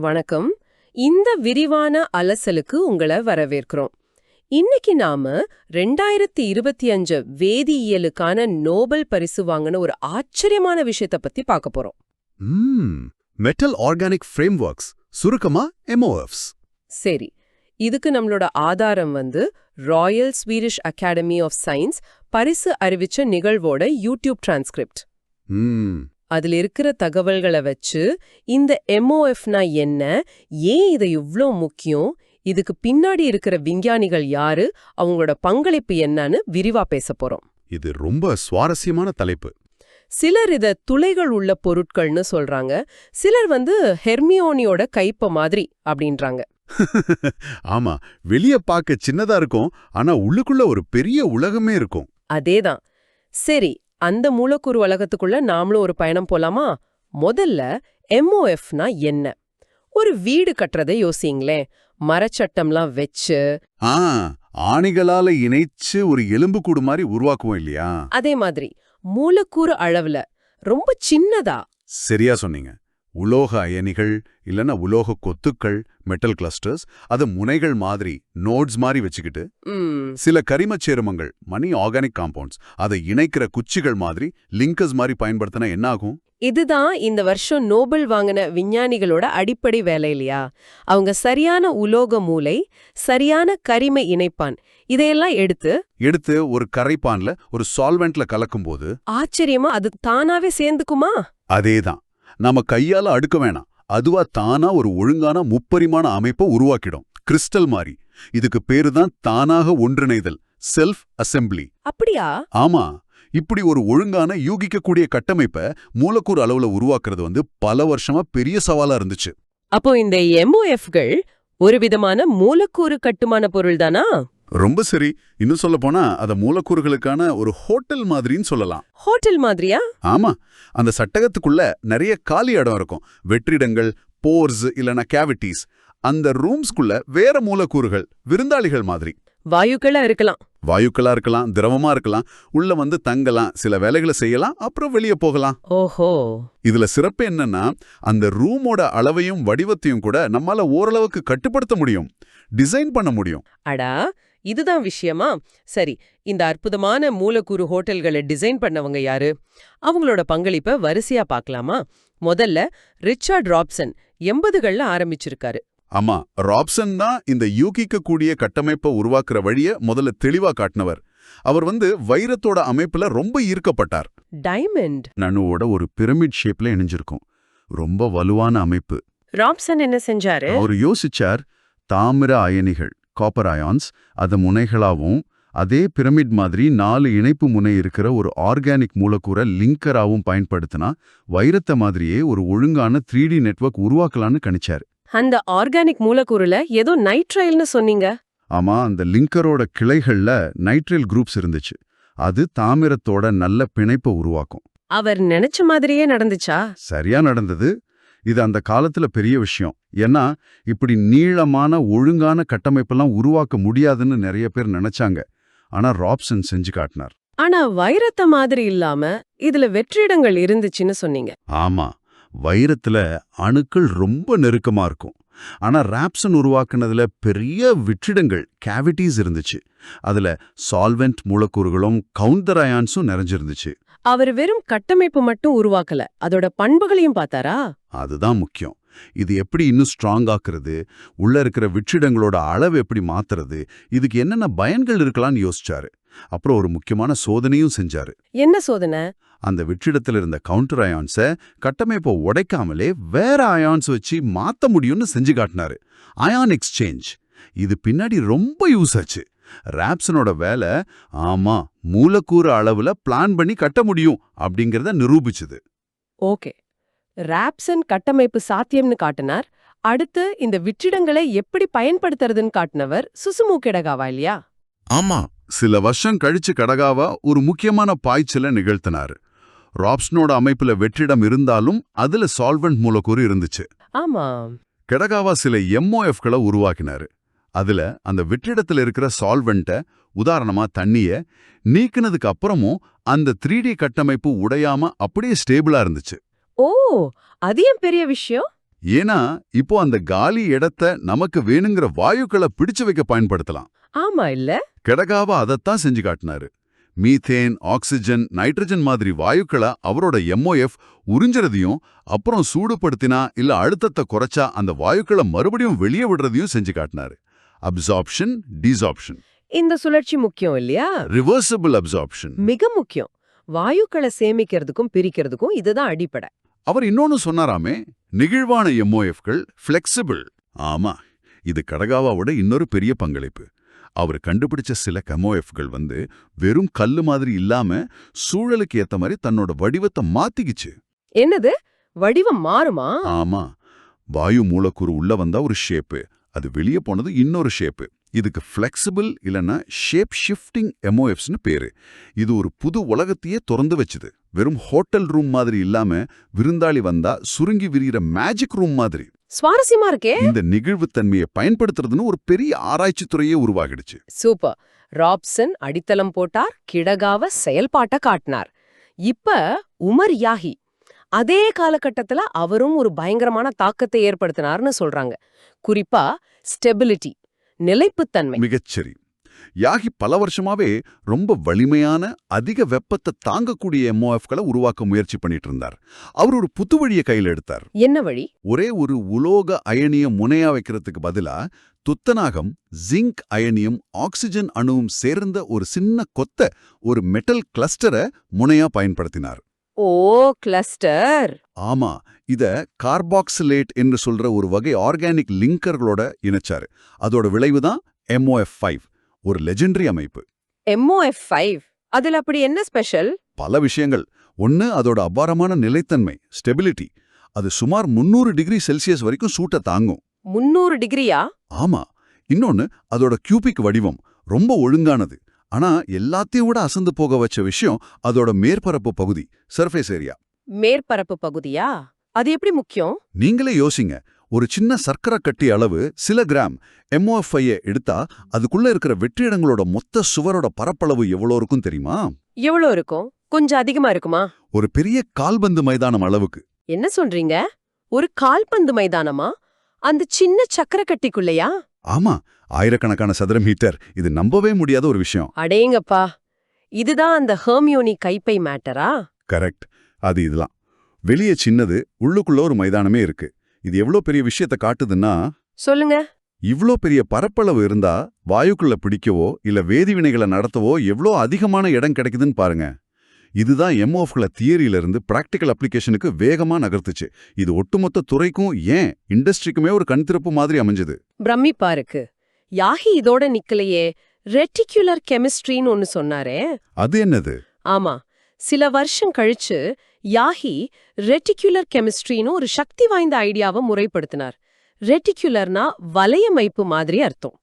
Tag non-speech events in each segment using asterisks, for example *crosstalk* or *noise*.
வணக்கம். இந்த விரிவான அலசலுக்கு உங்களை வரவேற்கிறோம். இன்னைக்கு நாம ரெண்டாயிரத்தி இருபத்தி அஞ்சு வேதியியலுக்கான நோபல் பரிசு வாங்கின ஒரு ஆச்சரியமான விஷயத்த பத்தி பார்க்க போறோம். Metal organic frameworks. சுருக்கமா எம்ஓஎஃப்ஸ் சரி. இதுக்கு நம்மளோட ஆதாரம் வந்து royal Swedish academy of science பரிசு அறிவிச்ச நிகழ்வோட யூடியூப் டிரான்ஸ்கிரிப்ட் அதுல இருக்கிற தகவல்களை வச்சு இந்த எம்ஓஎஃப்னா என்ன? ஏன் இது இவ்ளோ முக்கியம்? இதுக்கு பின்னாடி இருக்கிற விஞ்ஞானிகள் யாரு? அவங்களோட பங்களிப்பு என்னன்னு விரிவா பேச போறோம். இது ரொம்ப சுவாரஸ்யமான தலைப்பு. சிலர் இத துளைகள் உள்ள பொருட்கள்னு சொல்றாங்க. சிலர் வந்து ஹெர்மியோனியோட கைப்ப மாதிரி அப்படின்றாங்க. *laughs* ஆமா வெளிய பார்க்க சின்னதா இருக்கும் ஆனா உள்ளுக்குள்ள ஒரு பெரிய உலகமே இருக்கும். அதேதான். சரி அந்த மூலக்கூறு உலகத்துக்குள்ள நாமளும் ஒரு பயணம் போலாமா? முதல்ல எம்ஓஎஃப்னா என்ன? ஒரு வீடு கட்டுறதை யோசிங்களேன் மரச்சட்டம்லாம் வச்சு ஆணிகளால இணைச்சு ஒரு எலும்புக்கூடு மாதிரி உருவாக்குவோம் இல்லையா? அதே மாதிரி மூலக்கூறு அளவுல ரொம்ப சின்னதா சரியா சொன்னீங்க. உலோக அயனிகள் இல்லனா உலோக கொத்துக்கள் மெட்டல் கிளஸ்டர்ஸ் அது முனைகள் மாதிரி நோட்ஸ் மாதிரி வச்சுக்கிட்டு சில கரிமச் சேர்மங்கள் மணி ஆர்கானிக் காம்பவுண்ட்ஸ் அதை இணைக்கிற குச்சிகள் மாதிரி லிங்கர்ஸ் மாதிரி பயன்படுத்தினா என்ன ஆகும்? இதுதான் இந்த வருஷம் நோபல் வாங்கின விஞ்ஞானிகளோட அடிப்படை வேலை இல்லையா? அவங்க சரியான உலோக மூலை சரியான கரிம இணைப்பான் இதையெல்லாம் எடுத்து எடுத்து ஒரு கரைப்பான்ல ஒரு சால்வெண்ட்ல கலக்கும்போது ஆச்சரியமா அது தானாவே சேர்ந்துக்குமா? அதேதான். நாம கையால அடுக்க வேணாம். அதுவா தானா ஒரு ஒழுங்கான முப்பரிமாண அமைப்பை உருவாக்கிடும். கிறிஸ்டல் மாதிரி இதுக்கு பேரு தான் தானாக ஒன்றிணைதல் செல்ஃப் அசெம்பிளி. அப்படியா? ஆமா. இப்படி ஒரு ஒழுங்கான யூகிக்கக்கூடிய கட்டமைப்பை மூலக்கூறு அளவுல உருவாக்குறது வந்து பல வருஷமா பெரிய சவாலா இருந்துச்சு. அப்போ இந்த எம்ஓஎஃப்கள் ஒரு விதமான மூலக்கூறு கட்டுமான பொருள் தானா? ரொம்ப சரி. இன்னும் சொல்ல போனா அத மூலக்கூறுகளுக்கான ஒரு ஹோட்டல் மாதிரின்னு சொல்லலாம். ஹோட்டல் மாதிரியா? ஆமா. அந்த சட்டகத்துக்குள்ள நிறைய காலி இடம் இருக்கும். வெற்றிடங்கள் போர்ஸ் இல்லனா கேவிட்டிஸ். அந்த ரூம்ஸ்குள்ள வேற மூலக்கூறுகள் விருந்தாளிகள் மாதிரி. வாயுக்களா இருக்கலாம். வாயுக்களா இருக்கலாம் திரவமா இருக்கலாம். உள்ள வந்து தங்கலாம் சில வேலைகளை செய்யலாம் அப்புறம் வெளியே போகலாம். ஓஹோ. இதுல சிறப்பு என்னன்னா அந்த ரூமோட அளவையும் வடிவத்தையும் கூட நம்மால ஓரளவுக்கு கட்டுப்படுத்த முடியும். டிசைன் பண்ண முடியும். அடா இதுதான் விஷயமா? சரி இந்த அற்புதமான மூலக்கூறு ஹோட்டல்களை டிசைன் பண்ணவங்க யாரு? அவங்களோட பங்களிப்பை வரிசையா பார்க்கலாமா? முதல்ல ரிச்சர்ட் ராப்சன் எண்பதுகள்ல ஆரம்பிச்சிருக்காரு. ஆமா ராப்சன் தான் இந்த யூகிக்கக்கூடிய கட்டமைப்பை உருவாக்குற வழிய முதல்ல தெளிவா காட்டினவர். அவர் வந்து வைரத்தோட அமைப்புல ரொம்ப ஈர்க்கப்பட்டார். டைமண்ட். நணுவோட ஒரு பிரமிட் ஷேப்ல இணைஞ்சிருக்கும். ரொம்ப வலுவான அமைப்பு. ராப்சன் என்ன செஞ்சாரு? அவர் யோசிச்சார் தாமிர அயனிகள். காப்பர் அயான்ஸ் அது முனைகளாவும் அதே பிரமிட் மாதிரி நாலு இணைப்பு முனை இருக்கிற ஒரு ஆர்கானிக் மூலக்கூறை லிங்கராவும் பயன்படுத்தினா வைரத்தை மாதிரியே ஒரு ஒழுங்கான த்ரீ டி நெட்வொர்க் உருவாக்கலான்னு கணிச்சார். அந்த ஆர்கானிக் மூலக்கூறுல ஏதோ நைட்ரைல்னு சொன்னீங்க. ஆமா அந்த லிங்கரோட கிளைகள்ல நைட்ரேல் குரூப்ஸ் இருந்துச்சு. அது தாமிரத்தோட நல்ல பிணைப்பை உருவாக்கும். அவர் நினைச்ச மாதிரியே நடந்துச்சா? சரியா நடந்தது. இது அந்த காலத்துல பெரிய விஷயம். ஏன்னா இப்படி நீளமான ஒழுங்கான கட்டமைப்பெல்லாம் உருவாக்க முடியாதுன்னு நிறைய பேர் நினைச்சாங்க. ஆனா ராப்சன் செஞ்சு காட்டினார். ஆனா வைரத்த மாதிரி இல்லாம இதுல வெற்றிடங்கள் இருந்துச்சுன்னு சொன்னீங்க. ஆமா. வைரத்துல அணுக்கள் ரொம்ப நெருக்கமா இருக்கும். ஆனா ராப்சன் உருவாக்குனதுல பெரிய வெற்றிடங்கள் கேவிட்டிஸ் இருந்துச்சு. அதுல சால்வெண்ட் மூலக்கூறுகளும் கவுண்டர் அயான்ஸும் நிறைஞ்சிருந்துச்சு. அவர் வெறும் கட்டமைப்பு மட்டும் உருவாக்கல. அதோட பண்புகளையும் பார்த்தாரா? அதுதான் முக்கியம். இது எப்படி இன்னும் ஸ்ட்ராங் ஆக்குறது? உள்ள இருக்கிற வெற்றிடங்களோட அளவு எப்படி மாத்துறது? இதுக்கு என்னென்ன பயன்கள் இருக்கலாம்னு யோசிச்சாரு. அப்புறம் ஒரு முக்கியமான சோதனையும் செஞ்சாரு. என்ன சோதனை? அந்த வெற்றிடத்துல இருந்த கவுண்டர் அயான்ஸை கட்டமைப்பை உடைக்காமலே வேற அயான்ஸ் வச்சு மாத்த முடியும்னு செஞ்சு காட்டினாரு. அயான் எக்ஸ்சேஞ்ச் இது பின்னாடி ரொம்ப யூஸ் ஆச்சு. ராப்சனோட வேலை ஆமா மூலக்கூறு அளவுல பிளான் பண்ணி கட்ட முடியும் அப்படிங்கறத நிரூபிச்சுது. ஓகே ராப்சன் கட்டமைப்பு சாத்தியம்னு காட்டினார். அடுத்து இந்த வெற்றிடங்களை எப்படி பயன்படுத்துறதுன்னு காட்டினவர் சுசுமு கெடகாவா இல்லையா? ஆமா சில வருஷம் கழிச்சு கடகாவா ஒரு முக்கியமான பாய்ச்சலை நிகழ்த்தினாரு. ராப்ஸ்னோட அமைப்புல வெற்றிடம் இருந்தாலும் அதுல சால்வெண்ட் மூலக்கூறு இருந்துச்சு. ஆமா. கெடகாவா சில எம்ஓஎஃப்களை உருவாக்கினாரு. அதுல அந்த வெற்றிடத்துல இருக்கிற சால்வெண்ட்டை உதாரணமா தண்ணிய நீக்கினதுக்கு அப்புறமும் அந்த த்ரீ கட்டமைப்பு உடையாம அப்படியே ஸ்டேபிளா இருந்துச்சு. ஓ அது ஏன் பெரிய விஷயம்? ஏன்னா இப்போ அந்த காலி இடத்த நமக்கு வேணுங்கிற வாயுக்களை பிடிச்சு வைக்க பயன்படுத்தலாம். ஆமா இல்ல? கெடகாவா அதைத்தான் செஞ்சு காட்டினாரு. மீத்தேன் ஆக்சிஜன் நைட்ரஜன் மாதிரி வாயுக்களை அவரோட எம்ஓஎஃப் உறிஞ்சறதையும் அப்புறம் சூடுபடுத்தினா இல்ல அழுத்தத்தை குறைச்சா அந்த வாயுக்களை மறுபடியும் வெளியே விடுறதையும் செஞ்சு காட்டினாரு. அப்சார்ப்ஷன் டிசார்ப்ஷன் இந்த சுழற்சி முக்கியம் இல்லையா? ரிவர்சிபிள் அப்சார்ப்ஷன் மிக முக்கியம். வாயுக்களை சேமிக்கிறதுக்கும் பிரிக்கிறதுக்கும் இதுதான் அடிப்படை. அவர் இன்னொன்னு சொன்னாராமே நெகிழ்வான எம்ஓஎஃப்கள் ஃப்ளெக்சிபிள் ஆமா இது கடகாவாவோட இன்னொரு பெரிய பங்களிப்பு. அவர் கண்டுபிடிச்ச சில கெமோஎஃப்கள் வந்து வெறும் கல்லு மாதிரி இல்லாம சூழலுக்கு ஏத்த மாதிரி தன்னோட வடிவத்தை மாத்திக்கிச்சு. என்னது? வடிவம் மாறுமா? ஆமா வாயு மூலக்கூறு உள்ள வந்தா ஒரு ஷேப்பு அது வெளியே போனது இன்னொரு ஷேப்பு இதுக்கு ஃப்ளெக்சிபிள் இல்லைன்னா ஷேப் ஷிஃப்டிங் எம்ஓஎஃப்ஸ்னு பேரு. இது ஒரு புது உலகத்தையே திறந்து வச்சுது. வெறும் ஹோட்டல் ரூம் மாதிரி இல்லாம விருந்தாளி வந்தா சுருங்கி விரிகிற மேஜிக் ரூம் மாதிரி. சுவாரஸ்யமா இருக்கே. இந்த நெகிழ்வுத்தன்மையை பயன்படுத்துறதுன்னு ஒரு பெரிய ஆராய்ச்சி துறையே உருவாகிடுச்சு. சூப்பர். ராப்சன் அடித்தளம் போட்டார் கிடகாவ செயல்பாட்ட காட்டினார். இப்ப உமர் யாஹி அதே காலகட்டத்துல அவரும் ஒரு பயங்கரமான தாக்கத்தை ஏற்படுத்தினார்னு சொல்றாங்க. குறிப்பா ஸ்டெபிலிட்டி நிலைப்புத்தன்மை. மிகச்சரி. யாகி பல வருஷமாவே ரொம்ப வலிமையான அதிக வெப்பத்தை தாங்கக்கூடிய எம்ஓஎஃப்களை உருவாக்க முயற்சி பண்ணிட்டு இருந்தார் அவர் ஒரு புது வழியை கையில் எடுத்தார். என்ன வழி? ஒரே ஒரு உலோக அயனிய முனையா வைக்கிறதுக்கு பதிலா துத்தநாகம் ஜிங்க் அயனியும் ஆக்சிஜன் அணுவும் சேர்ந்த ஒரு சின்ன கொத்த ஒரு மெட்டல் கிளஸ்டரை முனையா பயன்படுத்தினார். ஓ கிளஸ்டர்! ஆமா இத கார்பாக்சிலேட் என்று சொல்ற ஒரு வகை ஆர்கானிக் லிங்கர்களோட இணைச்சாரு. அதோட விளைவுதான் எம்ஓஎஃப் ஃபைவ் ஒரு லெஜெண்டரி அமைப்பு. எம்ஓஎஃப் ஃபைவ் அதுல அப்படி என்ன ஸ்பெஷல் பல விஷயங்கள். ஒன்னு அதோட அபாரமான நிலைத்தன்மை ஸ்டெபிலிட்டி அது சுமார் முன்னூறு டிகிரி செல்சியஸ் வரைக்கும் சூட்டை தாங்கும். முன்னூறு டிகிரியா? ஆமா. இன்னொன்னு அதோட கியூபிக் வடிவம் ரொம்ப ஒழுங்கானது. ஆனா எல்லாத்தையும் விட அசந்து போக வச்ச விஷயம் அதோட மேற்பரப்பு பகுதி சர்ஃபேஸ் ஏரியா மேற்பரப்பு பகுதியா? அது எப்படி முக்கியம்? நீங்களே யோசிங்க. ஒரு சின்ன சர்க்கரை கட்டி அளவு சில கிராம் எம்ஓஎஃப்ஐ எடுத்தா அதுக்குள்ள இருக்கிற வெற்றிடங்களோட மொத்த சுவரோட பரப்பளவு எவ்வளோ இருக்கும் தெரியுமா? எவ்வளவு இருக்கும்? கொஞ்சம் அதிகமா இருக்குமா? ஒரு பெரிய கால்பந்து மைதானம் அளவுக்கு. என்ன சொல்றீங்க? ஒரு கால்பந்து மைதானமா? அந்த சின்ன சக்கரக்கட்டிக்குள்ளையா ஆமா. ஆயிரக்கணக்கான சதுர மீட்டர். இது நம்பவே முடியாத ஒரு விஷயம். அடேங்கப்பா. இதுதான் அந்த ஹெர்மியோனி கைப்பை மேட்டரா? கரெக்ட். அது இதெல்லாம் வெளியே சின்னது உள்ளுக்குள்ள ஒரு மைதானமே இருக்கு. இது எவ்வளோ பெரிய விஷயத்த காட்டுதுன்னா சொல்லுங்க. இவ்ளோ பெரிய பரப்பளவு இருந்தா வாயுக்குள்ள பிடிக்கவோ இல்ல வேதிவினைகளை நடத்தவோ எவ்ளோ அதிகமான இடம் கிடைக்குதுன்னு பாருங்க. இதுதான் எம்ஓஃப்கள தியரியில இருந்து பிராக்டிக்கல் அப்ளிகேஷனுக்கு வேகமா நகர்த்துச்சு. இது ஒட்டுமொத்த துறைக்கும் ஏன் இண்டஸ்ட்ரிக்குமே ஒரு கண்திறப்பு மாதிரி அமைஞ்சது. பிரமிப்பா இருக்கு. யாகி இதோட நிக்கலையே ரெட்டிகுலர் கெமிஸ்ட்ரின்னு ஒன்னு சொன்னாரே. அது என்னது? ஆமா சில வருஷம் கழிச்சு யாகி ரெட்டிகுலர் கெமிஸ்ட்ரின்னு ஒரு சக்தி வாய்ந்த ஐடியாவை முறைப்படுத்தினார். ரெட்டிகுலர்னா வலையமைப்பு மாதிரி அர்த்தம்.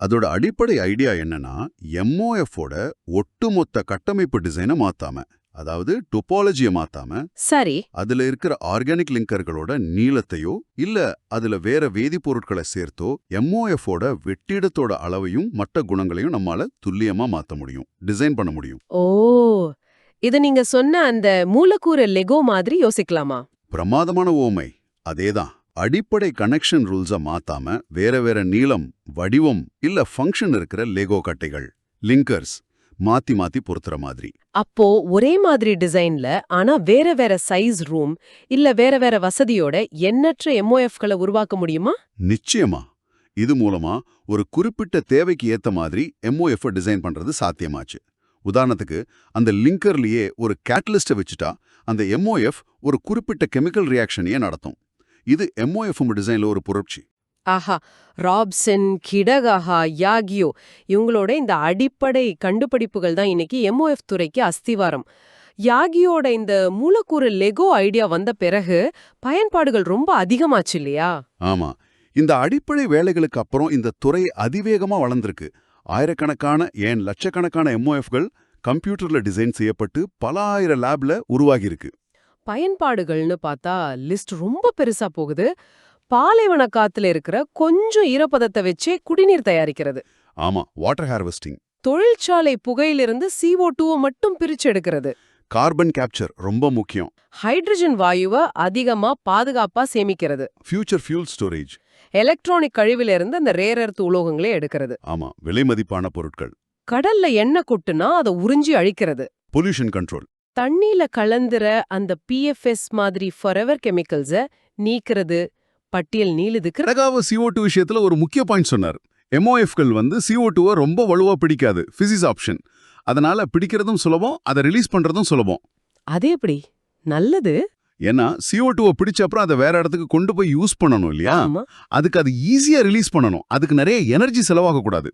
அதோட அடிப்படை ஐடியா என்னன்னா எம்ஓஎஃபோட ஒட்டுமொத்த கட்டமைப்பு டிசைனை மாத்தாம அதாவது டொபாலஜியை மாத்தாம சரி. அதுல இருக்கிற ஆர்கானிக் லிங்கர்களோட நீளத்தையோ இல்ல அதுல வேற வேதிப்பொருட்களை சேர்த்தோ எம்ஓஎஃபோட வெற்றிடத்தோட அளவையும் மற்ற குணங்களையும் நம்மால துல்லியமா மாத்த முடியும் டிசைன் பண்ண முடியும். ஓ இது நீங்க சொன்ன அந்த மூலக்கூறு லெகோ மாதிரி யோசிக்கலாமா? பிரமாதமான ஓமை. அதேதான். அடிப்படை கனெக்ஷன் ரூல்ஸை மாத்தாம வேற வேற நீளம் வடிவம் இல்ல ஃபங்க்ஷன் இருக்கிற லெகோ கட்டைகள் லிங்கர்ஸ் மாத்தி மாத்தி பொருத்துற மாதிரி. அப்போ ஒரே மாதிரி டிசைன்ல ஆனா வேற வேற சைஸ் ரூம் இல்ல வேற வேற வசதியோட எண்ணற்ற எம்ஓஎஃப்களை உருவாக்க முடியுமா? நிச்சயமா. இது மூலமா ஒரு குறிப்பிட்ட தேவைக்கு ஏத்த மாதிரி எம்ஓஎஃப் டிசைன் பண்றது சாத்தியமாச்சு. உதாரணத்துக்கு அந்த லிங்கர்லயே ஒரு கேட்டலிஸ்ட வச்சுட்டா அந்த எம்ஓஎஃப் ஒரு குறிப்பிட்ட கெமிக்கல் ரியாக்ஷனையே நடத்தும். இது எம்ஓஎஃப் டிசைன்ல ஒரு புரட்சி. ஆஹா ராப்சன் கிடகாஹா யாகியோ இவங்களோட இந்த அடிப்படை கண்டுபிடிப்புகள் தான் இன்னைக்கு எம்ஓஎஃப் துறைக்கு அஸ்திவாரம். யாகியோட இந்த மூலக்கூறு லெகோ ஐடியா வந்த பிறகு பயன்பாடுகள் ரொம்ப அதிகமாச்சு இல்லையா? ஆமா. இந்த அடிப்படை வேலைகளுக்கு அப்புறம் இந்த துறை அதிவேகமா வளர்ந்திருக்கு. ஆயிரக்கணக்கான ஏன் லட்சக்கணக்கான எம்ஓஎஃப்கள் கம்ப்யூட்டர்ல டிசைன் செய்யப்பட்டு பல ஆயிரம் லேப்ல உருவாகியிருக்கு. பயன்பாடுகள்னு பார்த்தா லிஸ்ட் ரொம்ப பெருசா போகுது. பாலைவன காத்துல இருக்கிற கொஞ்சம் ஈரப்பதத்தை வச்சே குடிநீர் தயாரிக்கிறது. ஆமா வாட்டர் ஹார்வெஸ்டிங் தொழிற்சாலை புகையிலிருந்து CO2 டூவை மட்டும் பிரிச்சு எடுக்கிறது. கார்பன் கேப்சர் ரொம்ப முக்கியம். ஹைட்ரஜன் வாயுவை அதிகமா பாதுகாப்பா சேமிக்கிறது. ஃபியூச்சர் ஃபியூல் ஸ்டோரேஜ் எலக்ட்ரானிக் கழிவுல இருந்து அந்த ரேர் எர்த் உலோகங்களே எடுக்கிறது. ஆமா விலை மதிப்பான பொருட்கள். கடல்ல எண்ணெய் கொட்டுனா அதை உறிஞ்சி அழிக்கிறது. பொல்யூஷன் கண்ட்ரோல் தண்ணியில கலந்துற அந்த பிஎஃப்எஸ் மாதிரி ஃபரெவர் கெமிக்கல்ஸ நீக்கிறது பட்டியல் நீளுதுக்கு கடகாவ CO2 டூ விஷயத்துல ஒரு முக்கிய பாயிண்ட் சொன்னார். எம்ஓஎஃப்கள் வந்து CO2 டூவை ரொம்ப வலுவா பிடிக்காது பிசிக்ஸ் ஆப்ஷன் அதனால பிடிக்கிறதும் சுலபம் அதை ரிலீஸ் பண்றதும் சுலபம். அது எப்படி? நல்லது. ஏன்னா CO2 டூவை பிடிச்ச அப்புறம் அதை வேற இடத்துக்கு கொண்டு போய் யூஸ் பண்ணணும் இல்லையா? அதுக்கு அது ஈஸியா ரிலீஸ் பண்ணணும். அதுக்கு நிறைய எனர்ஜி செலவாக கூடாது.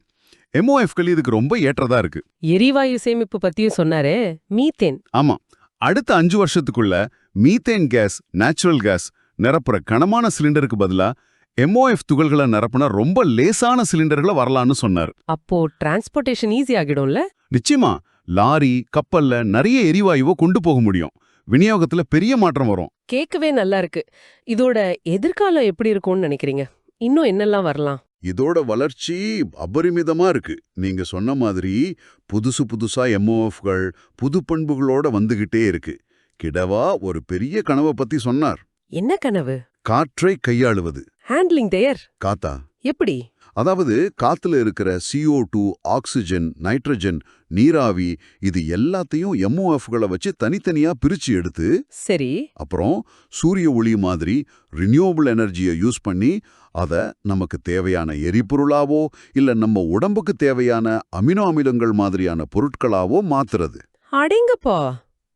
எம்ஓஎஃப்கள் இதுக்கு ரொம்ப ஏற்றதா இருக்கு. எரிவாயு சேமிப்பு பத்தியும் சொன்னாரே மீத்தேன். ஆமா. அடுத்த அஞ்சு வருஷத்துக்குள்ள மீத்தேன் கேஸ் நேச்சுரல் கேஸ் நிரப்புற கனமான சிலிண்டருக்கு பதிலா எம்ஓஎஃப் துகள்களை நிரப்புனா ரொம்ப லேசான சிலிண்டர்களை வரலான்னு சொன்னார். அப்போ டிரான்ஸ்போர்ட்டேஷன் ஈஸி ஆகிடும்ல? நிச்சயமா. லாரி கப்பல்ல நிறைய எரிவாயுவை கொண்டு போக முடியும். விநியோகத்துல பெரிய மாற்றம் வரும். கேட்கவே நல்லா இருக்கு. இதோட எதிர்காலம் எப்படி இருக்கும்னு நினைக்கிறீங்க? இன்னும் என்னெல்லாம் வரலாம்? இதோட வளர்ச்சி அபரிமிதமா இருக்கு. நீங்க சொன்ன மாதிரி புதுசு புதுசா எம்ஓஎஃப்கள் புது பண்புகளோட வந்துகிட்டே இருக்கு. கிடவா ஒரு பெரிய கனவை பத்தி சொன்னார். என்ன கனவு? காற்றை கையாளுவது. ஹேண்ட்லிங் தேர் காத்தா? எப்படி? அதாவது காத்துல இருக்கிற CO2 டூ ஆக்சிஜன் நைட்ரஜன் நீராவி இது எல்லாத்தையும் எம்ஓஎஃப்களை வச்சு தனித்தனியா பிரிச்சு எடுத்து சரி. அப்புறம் சூரிய ஒளி மாதிரி ரினியூவபிள் எனர்ஜியை யூஸ் பண்ணி அதை நமக்கு தேவையான எரிபொருளாவோ இல்ல நம்ம உடம்புக்கு தேவையான அமினோ அமிலங்கள் மாதிரியான பொருட்களாவோ மாத்துறது. அடேங்கப்பா!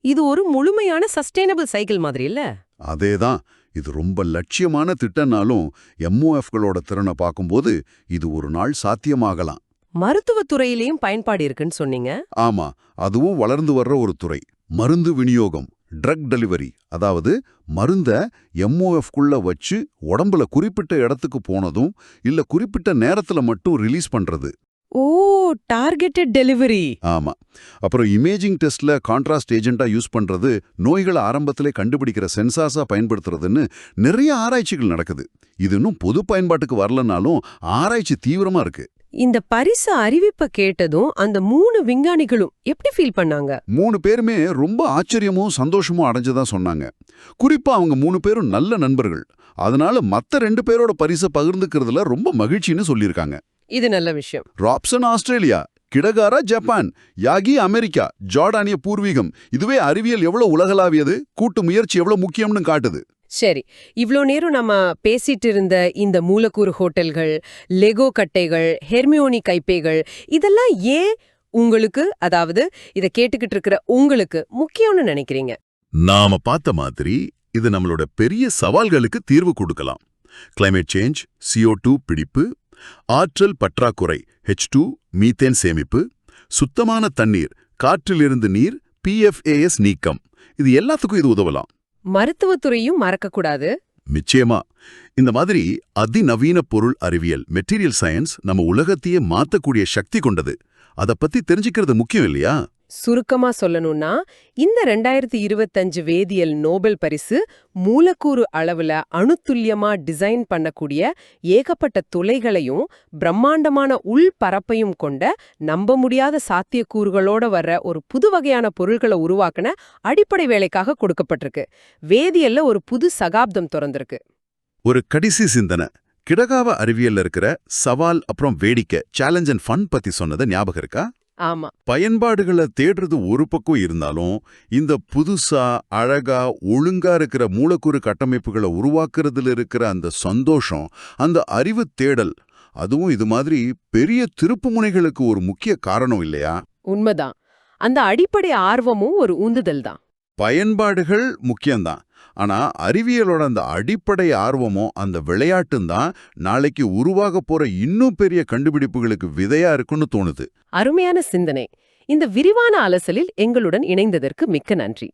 இது ஒரு முழுமையான சஸ்டைனபிள் சைக்கிள் மாதிரி இல்ல? அதேதான். இது ரொம்ப லட்சியமான திட்டம்னாலும் எம்ஓஎஃப்களோட திறனை பார்க்கும்போது இது ஒரு நாள் சாத்தியமாகலாம். மருத்துவத்துறையிலயும் பயன்பாடு இருக்குன்னு சொன்னீங்க? ஆமா அதுவும் வளர்ந்து வர்ற ஒரு துறை. மருந்து விநியோகம் ட்ரக் டெலிவரி அதாவது மருந்த எம்ஓஎஃப் குள்ள வச்சு உடம்புல குறிப்பிட்ட இடத்துக்கு போனதும் இல்ல குறிப்பிட்ட நேரத்துல மட்டும் ரிலீஸ் பண்றது. ஓ டார்கெட்டட் டெலிவரி ஆமா. அப்புறம் இமேஜிங் டெஸ்ட்ல கான்ட்ராஸ்ட் ஏஜென்ட்டா யூஸ் பண்றது நோய்களை ஆரம்பத்திலே கண்டுபிடிக்கிற சென்சாஸா பயன்படுத்துறதுன்னு நிறைய ஆராய்ச்சிகள் நடக்குது. இது இன்னும் பொது பயன்பாட்டுக்கு வரலனாலும் ஆராய்ச்சி தீவிரமா இருக்கு. இந்த பரிசு அறிவிப்பை கேட்டதும் அந்த மூணு விஞ்ஞானிகளும் எப்படி ஃபீல் பண்ணாங்க? மூணு பேருமே ரொம்ப ஆச்சரியமும் சந்தோஷமும் அடைஞ்சதா சொன்னாங்க. குறிப்பா அவங்க மூணு பேரும் நல்ல நண்பர்கள். அதனால மத்த ரெண்டு பேரோட பரிசை பகிர்ந்துக்கிறதுல ரொம்ப மகிழ்ச்சின்னு சொல்லியிருக்காங்க. இது நல்ல விஷயம். Robson Australia Kitagawa Japan Yaghi America ஜார்டானிய பூர்வீகம். இதுவே அறிவியல் எவ்வளவு உலகளாவியது? கூட்டு முயற்சி எவ்வளவு முக்கியம்னு காட்டுது. சரி இவ்ளோ நேரம் நம்ம பேசிட்டு இருந்த இந்த மூலக்கூறு ஹோட்டல்கள் லெகோ கட்டைகள் ஹெர்மியோனி கைப்பைகள் இதெல்லாம் ஏன் உங்களுக்கு அதாவது இத கேட்டுக்கிட்டு இருக்கிற உங்களுக்கு முக்கியம்னு நினைக்கிறீங்க? நாம பார்த்த மாதிரி இது நம்மளோட பெரிய சவால்களுக்கு தீர்வு கொடுக்கலாம். கிளைமேட் சேஞ்ச் CO2 டூ பிடிப்பு ஆற்றல் பற்றாக்குறை ஹெச் டூ மீத்தேன் சேமிப்பு சுத்தமான தண்ணீர் காற்றிலிருந்து நீர் பிஎஃப்ஏஎஸ் நீக்கம். இது எல்லாத்துக்கும் இது உதவலாம். மருத்துவத்துறையும் மறக்கக்கூடாது. நிச்சயமா. இந்த மாதிரி அதிநவீன பொருள் அறிவியல் மெட்டீரியல் சயின்ஸ் நம்ம உலகத்தையே மாத்தக்கூடிய சக்தி கொண்டது. அத பத்தி தெரிஞ்சுக்கிறது முக்கியம் இல்லையா? சுருக்கமா சொல்லணும்னா இந்த ரெண்டாயிரத்தி இருபத்தஞ்சு வேதியியல் நோபல் பரிசு மூலக்கூறு அளவுல அணுத்துல்லியமா டிசைன் பண்ணக்கூடிய ஏகப்பட்ட துளைகளையும் பிரம்மாண்டமான உள் பரப்பையும் கொண்ட நம்ப முடியாத சாத்தியக்கூறுகளோட வர்ற ஒரு புது வகையான பொருள்களை உருவாக்கின அடிப்படை வேலைக்காக கொடுக்கப்பட்டிருக்கு. வேதியியல்ல ஒரு புது சகாப்தம் திறந்திருக்கு. ஒரு கடைசி சிந்தனை. கிடகாவ அறிவியல்ல இருக்கிற சவால் அப்புறம் வேடிக்கை சேலஞ்ச் அண்ட் ஃபன் பத்தி சொன்னதை ஞாபகம் இருக்கா? ஆமா. பயன்பாடுகளை தேடுறது ஒரு பக்கம் இருந்தாலும் இந்த புதுசா அழகா ஒழுங்கா இருக்கிற மூலக்கூறு கட்டமைப்புகளை உருவாக்குறதுல இருக்கிற அந்த சந்தோஷம் அந்த அறிவு தேடல் அதுவும் இது மாதிரி பெரிய திருப்புமுனைகளுக்கு ஒரு முக்கிய காரணம் இல்லையா? உண்மைதான். அந்த அடிப்படை ஆர்வமும் ஒரு உந்துதல் தான். பயன்பாடுகள் முக்கியம்தான். ஆனா அறிவியலோட அந்த அடிப்படை ஆர்வமும் அந்த விளையாட்டும் தான் நாளைக்கு உருவாக போற இன்னும் பெரிய கண்டுபிடிப்புகளுக்கு விதையா இருக்குன்னு தோணுது. அருமையான சிந்தனை. இந்த விரிவான அலசலில் எங்களுடன் இணைந்ததற்கு மிக்க நன்றி.